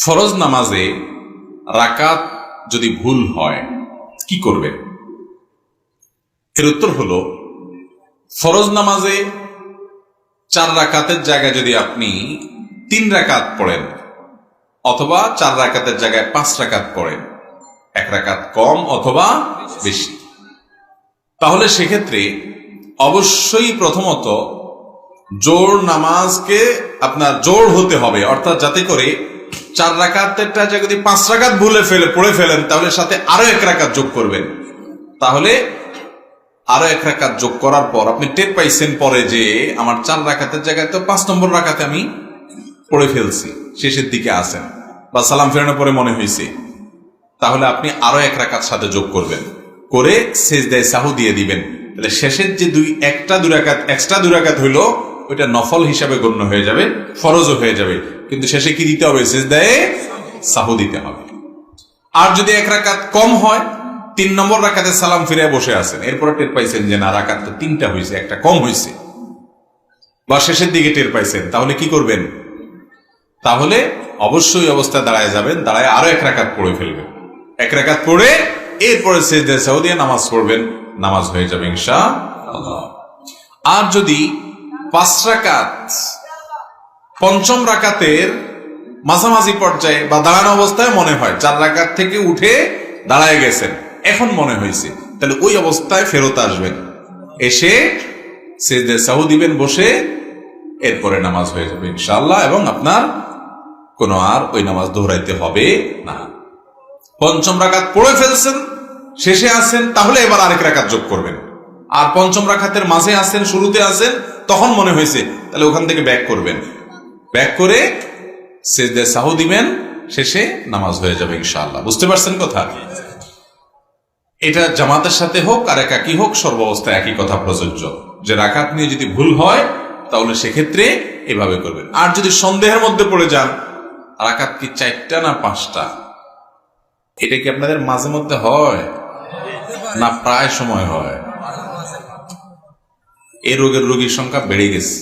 ফরজ নামাজে রাকাত যদি ভুল হয়, কি করবেন এর উত্তর হলো, ফরজ নামাজে চার রাকাতের জায়গায় যদি আপনি তিন রাকাত পড়েন, অথবা চার রাকাতের জায়গায় পাঁচ রাকাত পড়েন, এক রাকাত কম অথবা বেশি। তাহলে সেক্ষেত্রে অবশ্যই প্রথমত জোর নামাজকে আপনার জোর হতে হবে, অর্থাৎ যাতে করে চার রাকাতেরটা যদি পাঁচ রাকাত ভুলে ফেলে, পড়ে ফেলেন, তাহলে সাথে আরও এক রাকাত যোগ করবেন। তাহলে আরও এক রাকাত যোগ করার পর আপনি টের পাইছেন পরে যে আমার চার রাকাতের জায়গায় তো পাঁচ নম্বর রাকাতে আমি পড়ে ফেলছি, শেষের দিকে আসেন বা সালাম ফেরানোর পরে মনে হয়েছে তাহলে আপনি আরও এক রাকাত সাথে যোগ করবেন, করে শেষ দেয় সাহু দিয়ে দিবেন। তাহলে শেষের যে দুই, একটা দুরাকাত এক্সট্রা দুরাকাত হইল ওইটা নফল হিসাবে গণ্য হয়ে যাবে, ফরজও হয়ে যাবে। কিন্তু শেষে কি দিতে হবে? শেষ দেয় সাহু দিতে হবে। আর যদি এক রাকাত কম হয়, তিন নম্বর রাকাতে সালাম ফিরে বসে আছেন। এরপরে টের পাইছেন যে না, রাকাত তো তিনটা হয়েছে একটা কম হয়েছে বা শেষের দিকে টের পাইছেন, তাহলে কি করবেন? তাহলে অবশ্যই অবস্থায় দাঁড়ায় যাবেন, দাঁড়ায় আরও এক রাকাত পড়ে ফেলবেন। এক রাকাত পড়ে এরপরে সেজদা সাউদিয়া নামাজ পড়বেন, নামাজ হয়ে যাবে ইনশা আর যদি পাঁচ রাকাত, পঞ্চম রাকাতের মাঝামাঝি পর্যায়ে বা দাঁড়ানো অবস্থায় মনে হয়, চার রাকাত থেকে উঠে দাঁড়ায় গেছেন। এখন মনে হয়েছে, তাহলে ওই অবস্থায় ফেরত আসবেন। এসে সেজদে সাহু দিবেন, বসে এরপরে নামাজ হয়ে যাবে ইনশাআল্লাহ, এবং আপনার কোনো আর ওই নামাজ দোহরাইতে হবে না। পঞ্চম রাকাত পড়ে ফেলছেন, শেষে আছেন তাহলে এবার আরেক রাকাত যোগ করবেন। আর পঞ্চম রাখাতের মাঝে আছেন শুরুতে আছেন তখন মনে হয়েছে, তাহলে ওখান থেকে ব্যাক করবেন। ব্যাক করে সেজদে সাহু দিবেন, শেষে নামাজ হয়ে যাবে ইনশাআল্লাহ। বুঝতে পারছেন কথা? এটা জামাতের সাথে হোক আর একাকি হোক সর্বাবস্থায় একই কথা প্রযোজ্য। যে রাকাত নিয়ে যদি ভুল হয়, তাহলে সেক্ষেত্রে এভাবে করবেন। আর যদি সন্দেহের মধ্যে পড়ে যান রাকাত কি চারটা না পাঁচটা? এটা কি আপনাদের মাঝে মধ্যে হয়? না, প্রায় সময় হয়। এই রোগের রোগীর সংখ্যা বেড়ে গেছে।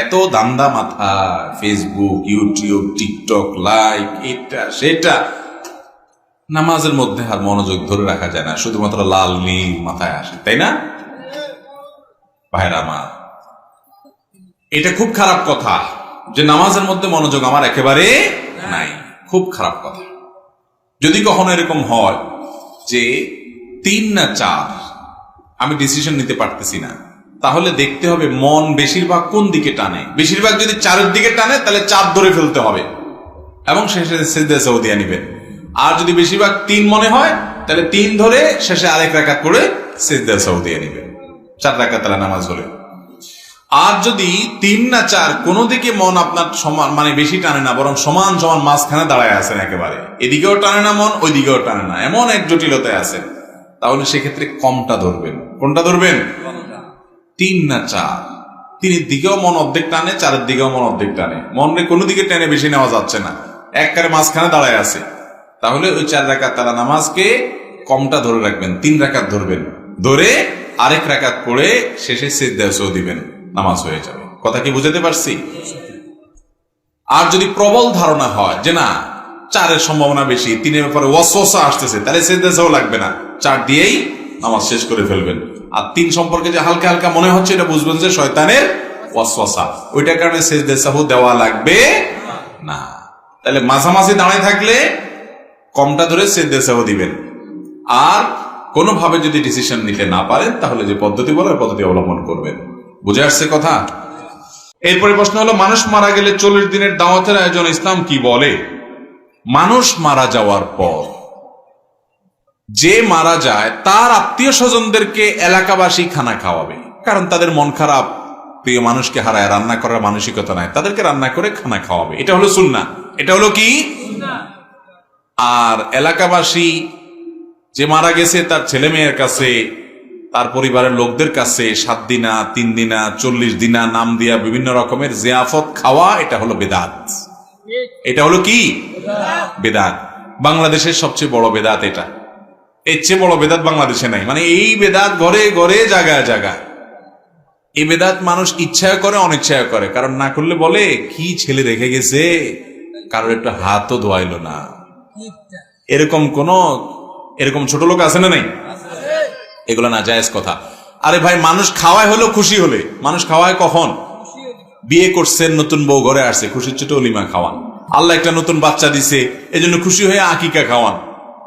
এত দান্দা মাথা ফেসবুক ইউটিউব টিকটক লাইক এটা, সেটা। নামাজের মধ্যে আর মনোযোগ ধরে রাখা যায় না, শুধুমাত্র লাল নীল মাথায় আসে, তাই না? ভাইরা আমার এটা খুব খারাপ কথা যে নামাজের মধ্যে মনোযোগ আমার একেবারে নাই, খুব খারাপ কথা। যদি কখনো এরকম হয় যে তিন না চার আমি ডিসিশন নিতে পারতেছি না। তাহলে দেখতে হবে মন বেশিরভাগ কোন দিকে টানে। বেশিরভাগ যদি চারের দিকে টানে, তাহলে চার ধরে ফেলতে হবে। এবং শেষে সেজদে সৌদিয়া নিবেন। আর যদি বেশিরভাগ তিন মনে হয়, তাহলে তিন ধরে শেষে আরেক রাকাত করে সেজদে সৌদিয়া নিবেন। চার রাকাত তালা নামাজ হলে। আর যদি তিন না চার, কোনো দিকে মন আপনার সমান মানে বেশি টানে না, বরং সমান সমান মাঝখানে দাঁড়ায় আছেন একেবারে। এদিকেও টানে না মন, ওইদিকেও টানে না। এমন এক জটিলতায় আছেন। তাহলে সেক্ষেত্রে কমটা ধরবেন। কোনটা ধরবেন? তিন না চার। তিনের দিকেও মন অর্ধেক টানে চারের দিকেও মন অর্ধেক টানে। মনে কোনো দিকে টেনে বেশি নেওয়া যাচ্ছে না। একবারে মাঝখানে দাঁড়ায় আছে। তাহলে ওই চার রাকাত তারা নামাজকে কমটা ধরে রাখবেন তিন রাকাত ধরবেন। ধরে আরেক রাকাত পড়ে শেষে সিদ্ধাসও দিবেন নামাজ হয়ে যাবে। কথা কি বুঝাতে পারছি। আর যদি প্রবল ধারণা হয় যে না চারের সম্ভাবনা বেশি, তিনের ব্যাপারে ওয়াসওয়াসা আসতেছে, তাহলে সিদ্ধাসও লাগবে না। চার দিয়েই নামাজ শেষ করে ফেলবেন। আর তিন সম্পর্কে যে হালকা হালকা মনে হচ্ছে, এটা বুঝবেন যে শয়তানের ওয়াসওয়াসা। ওইটার কারণে সিদ্ধাসাহু দেওয়া লাগবে না। তাহলে মাঝামাঝি দাঁড়ায় থাকলে কমটা ধরে সিদ্ধাসাহু দিবেন। আর কোনোভাবে যদি ডিসিশন নিতে না পারেন, তাহলে যে পদ্ধতি বলে পদ্ধতি অবলম্বন করবেন। বুঝে আসছে কথা? এরপরে প্রশ্ন হলো, মানুষ মারা গেলে চল্লিশ দিনের দাওয়াতের আয়োজন ইসলাম কি বলে? মানুষ মারা যাওয়ার পর, যে মারা যায়, তার আত্মীয় স্বজনদেরকে এলাকাবাসী খানা খাওয়াবে। কারণ তাদের মন খারাপ, প্রিয় মানুষকে হারায়, রান্না করার মানসিকতা নাই। তাদেরকে রান্না করে খানা খাওয়াবে। এটা হলো সুন্না এটা হলো কি? আর এলাকাবাসী যে মারা গেছে, তার ছেলে মেয়ের কাছে, তার পরিবারের লোকদের কাছে সাত দিনা, তিন দিনা, চল্লিশ দিনা নাম দিয়া বিভিন্ন রকমের জিয়াফত খাওয়া, এটা হলো বেদাত। এটা হলো কি? বেদাত। বাংলাদেশের সবচেয়ে বড় বেদাত এটা। এর চেয়ে বড় বেদাত বাংলাদেশে নাই। মানে এই বেদাত ঘরে ঘরে, জায়গায় জায়গায়। এই বেদাত মানুষ ইচ্ছা করে অনিচ্ছায় করে। কারণ না করলে বলে, কি ছেলে রেখে গেছে? কারোর একটু হাতও ধোয়াইলো না। এরকম কোন, এরকম ছোট লোক আছে না নাই? এগুলো না, জায়েজ কথা। আরে ভাই, মানুষ খাওয়ায় হলো খুশি হলে। মানুষ খাওয়ায় কখন? বিয়ে করছেন, নতুন বউ ঘরে আসছে, খুশির ছোট অলিমা খাওয়ান। আল্লাহ একটা নতুন বাচ্চা দিছে, এজন্য খুশি হয়ে আকিকা খাওয়ান।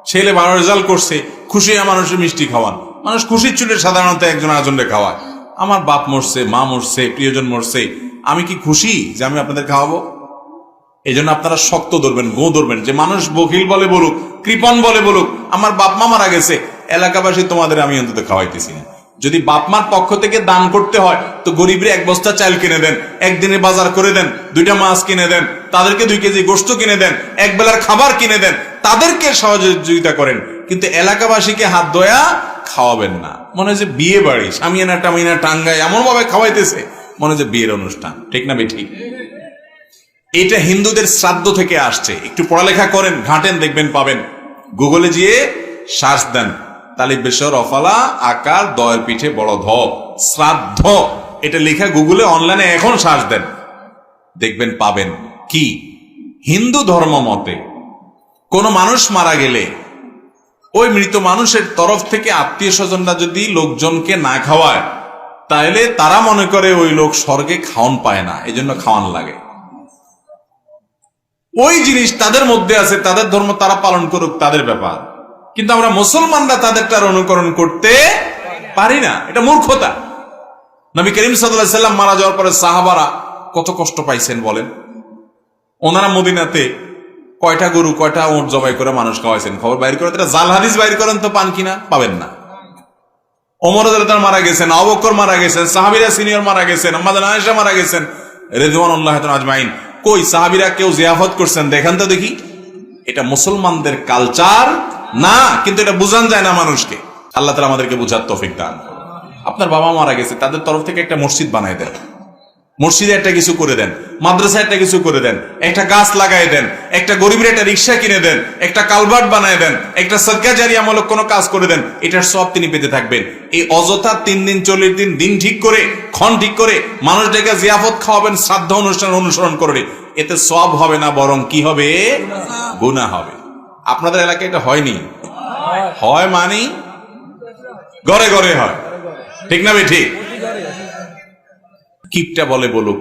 ছেলে ভালো রেজাল্ট করছে, খুশি হয়ে মানুষের মিষ্টি খাওয়ান। মানুষ খুশির চুটে সাধারণত একজন আজনরে খাওয়ায়। আমার বাপ মরছে, মা মরছে, প্রিয়জন মরছে, আমি কি খুশি যে আমি আপনাদের খাওয়াবো? এই জন্য আপনারা শক্ত ধরবেন, গো ধরবেন, যে মানুষ বকিল বলে বলুক কৃপন বলে বলুক, আমার বাপ মা মারা গেছে, এলাকাবাসী তোমাদের আমি অন্তত খাওয়াইতেছি না। যদি বাপমার পক্ষ থেকে দান করতে হয়, তো গরিবের এক বস্তা চাল কিনে দেন, একদিনে বাজার করে দেন, দুইটা মাছ কিনে দেন, তাদেরকে দুই কেজি গোস্ত কিনে দেন, এক বেলার খাবার কিনে দেন, তাদেরকে সহযোগিতা করেন, কিন্তু এলাকাবাসীকে হাত দয়া খাওয়াবেন না। মনে হয় যে বিয়ে বাড়ি টামিনা টাঙ্গায় এমন ভাবে খাওয়াইতেছে, মনে যে বিয়ের অনুষ্ঠান, ঠিক না বে ঠিক এটা হিন্দুদের শ্রাদ্ধ থেকে আসছে, একটু পড়ালেখা করেন, ঘাটেন, দেখবেন পাবেন। গুগলে গিয়ে শ্বাস দেন তালিব বেশর অফালা আকার দয়ের পিঠে বড় ধ শ্রাদ্ধ। এটা লেখা গুগলে অনলাইনে এখন সার্চ দেন। দেখবেন পাবেন কি? হিন্দু ধর্ম মতে কোন মানুষ মারা গেলে ওই মৃত মানুষের তরফ থেকে আত্মীয় স্বজনরা যদি লোকজনকে না খাওয়ায় তাহলে তারা মনে করে ওই লোক স্বর্গে খাওয়ান পায় না, এজন্য খাওয়ান লাগে। ওই জিনিস তাদের মধ্যে আছে, তাদের ধর্ম তারা পালন করুক, তাদের ব্যাপার। কিন্তু আমরা মুসলমানরা তাদেরটার অনুকরণ করতে পারি না। এটা মূর্খতা। নবী করিম সাল্লাহ সাল্লাম মারা যাওয়ার পরে সাহাবারা কত কষ্ট পাইছেন বলেন? ওনারা মদিনাতে কয়টা গরু, কয়টা ওট জবাই করে মানুষ খাওয়াইছেন? খবর বাইর করে তারা জাল হাদিস বাইর করেন তো পান কিনা? পাবেন না। ওমর তার মারা গেছেন অবকর মারা গেছেন, সাহাবিরা সিনিয়র মারা গেছেন, আমাদের মারা গেছেন রেজওয়ান আজমাইন। কই, সাহাবিরা কেউ জিয়াফত করছেন? দেখেন তো দেখি। এটা মুসলমানদের কালচার না, কিন্তু এটা বুঝান যায় না মানুষকে। আল্লাহ তালা আমাদেরকে বুঝার তফিক দান আপনার বাবা মারা গেছে, তাদের তরফ থেকে একটা মসজিদ বানাই দেন। মসজিদে একটা কিছু করে দেন, মাদ্রাসায় একটা কিছু করে দেন, একটা গাছ লাগাই দেন, একটা গরিবের একটা রিক্সা কিনে দেন, একটা কালভার্ট বানায় দেন, একটা সরকার জারিয়ামূলক কোনো কাজ করে দেন, এটার সব তিনি পেতে থাকবেন। এই অযথা তিন দিন, চল্লিশ দিন দিন ঠিক করে, ক্ষণ ঠিক করে মানুষ ডেকে জিয়াফত খাওয়াবেন, শ্রাদ্ধ অনুষ্ঠান অনুসরণ করে, এতে সব হবে না, বরং কি হবে? গুণা হবে। আপনাদের এলাকায় এটা হয়নি। হয় মানি গড়ে গড়ে হয়। ঠিক না বে ঠিক? কিপটা বলে বলুক।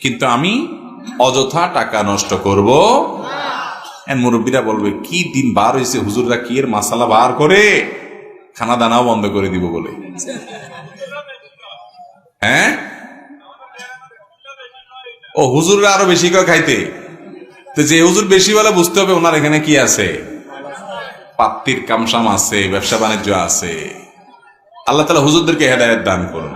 কিন্তু আমি অযথা টাকা নষ্ট করব। মুরব্বীরা বলবে, কি দিন বার হয়েছে হুজুররা কি এর মাসালা বার করে? খানা দানাও বন্ধ করে দিব বলে। হ্যাঁ? ও হুজুররা আরও বেশি করে খাইতে। তো যে হুজুর বেশি বেলা বুঝতে হবে ওনার এখানে কি আছে? পাত্তির কামসাম আছে, ব্যবসা বাণিজ্য আছে। আল্লাহ তালা হুজুরদেরকে হেদায়ত দান করুন।